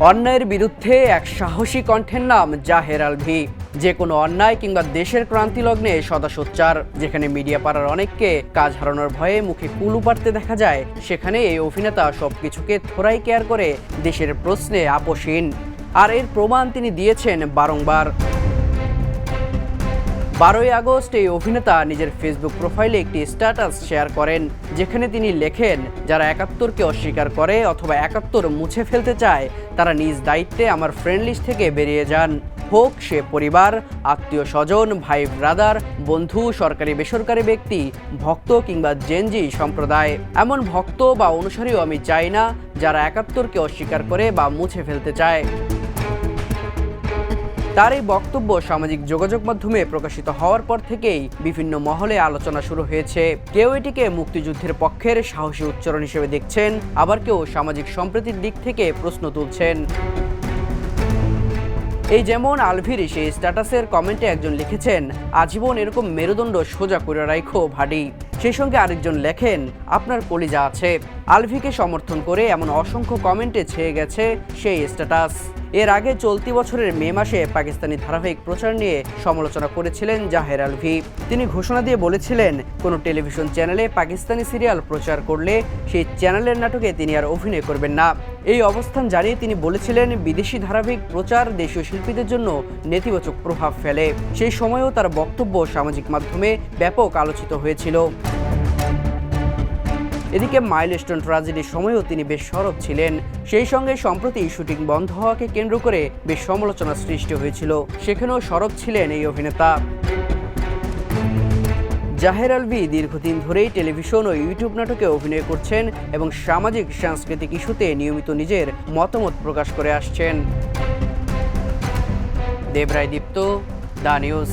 অন্যায়ের বিরুদ্ধে এক সাহসী কণ্ঠের নাম জাহের আলভি যে কোনো অন্যায় কিংবা দেশের ক্রান্তি লগ্নে সদা সোচ্চার যেখানে মিডিয়া পাড়ার অনেককে কাজ হারানোর ভয়ে মুখে কুলু পারতে দেখা যায়, সেখানে এই অভিনেতা সবকিছুকে থোরাই কেয়ার করে দেশের প্রশ্নে আপোষহীন। আর এর প্রমাণ তিনি দিয়েছেন বারংবার। বারোই আগস্ট এই অভিনেতা নিজের ফেসবুক প্রোফাইলে একটি স্ট্যাটাস শেয়ার করেন, যেখানে তিনি লেখেন, যারা একাত্তরকে অস্বীকার করে অথবা একাত্তর মুছে ফেলতে চায়, তারা নিজ দায়িত্বে আমার ফ্রেন্ড লিস্ট থেকে বেরিয়ে যান। হোক সে পরিবার, আত্মীয় স্বজন, ভাই ব্রাদার বন্ধু, সরকারি বেসরকারি ব্যক্তি, ভক্ত কিংবা জেনজি সম্প্রদায়। এমন ভক্ত বা অনুসারীও আমি চাই না, যারা একাত্তরকে অস্বীকার করে বা মুছে ফেলতে চায়। তার এই বক্তব্য সামাজিক যোগাযোগ মাধ্যমে প্রকাশিত হওয়ার পর থেকেই বিভিন্ন মহলে আলোচনা শুরু হয়েছে। কেউ এটিকে মুক্তিযুদ্ধের পক্ষের সাহসী উচ্চারণ হিসেবে দেখছেন, আবার কেউ সামাজিক সম্প্রীতির দিক থেকে প্রশ্ন তুলছেন। এই যেমন আলভির সেই স্ট্যাটাসের কমেন্টে একজন লিখেছেন, আজীবন এরকম মেরুদণ্ড সোজা করে রাখো ভাডি সেই সঙ্গে আরেকজন লেখেন, আপনার কলিজা আছে। আলভিকে সমর্থন করে এমন অসংখ্য কমেন্টে ছেয়ে গেছে সেই স্ট্যাটাস। এর আগে চলতি বছরের মে মাসে পাকিস্তানি ধারাবাহিক প্রচার নিয়ে সমালোচনা করেছিলেন জাহের আলভি। তিনি ঘোষণা দিয়ে বলেছিলেন, কোনো টেলিভিশন চ্যানেলে পাকিস্তানি সিরিয়াল প্রচার করলে সেই চ্যানেলের নাটকে তিনি আর অভিনয় করবেন না। এই অবস্থান জানিয়ে তিনি বলেছিলেন, বিদেশি ধারাবাহিক প্রচার দেশীয় শিল্পীদের জন্য নেতিবাচক প্রভাব ফেলে। সেই সময়ও তার বক্তব্য সামাজিক মাধ্যমে ব্যাপক আলোচিত হয়েছিল। এদিকে মাইলস্টোন ট্রাজেডির সময়ও তিনি বেশ সরব ছিলেন। সেই সঙ্গে সম্প্রতি শুটিং বন্ধ হওয়াকে কেন্দ্র করে বেশ সমালোচনা সৃষ্টি হয়েছিল। সেখানেও সরব ছিলেন এই অভিনেতা। জাহের আলভি দীর্ঘদিন ধরেই টেলিভিশন ও ইউটিউব নাটকে অভিনয় করছেন এবং সামাজিক সাংস্কৃতিক ইস্যুতে নিয়মিত নিজের মতামত প্রকাশ করে আসছেন। Debroy Dipto, the news.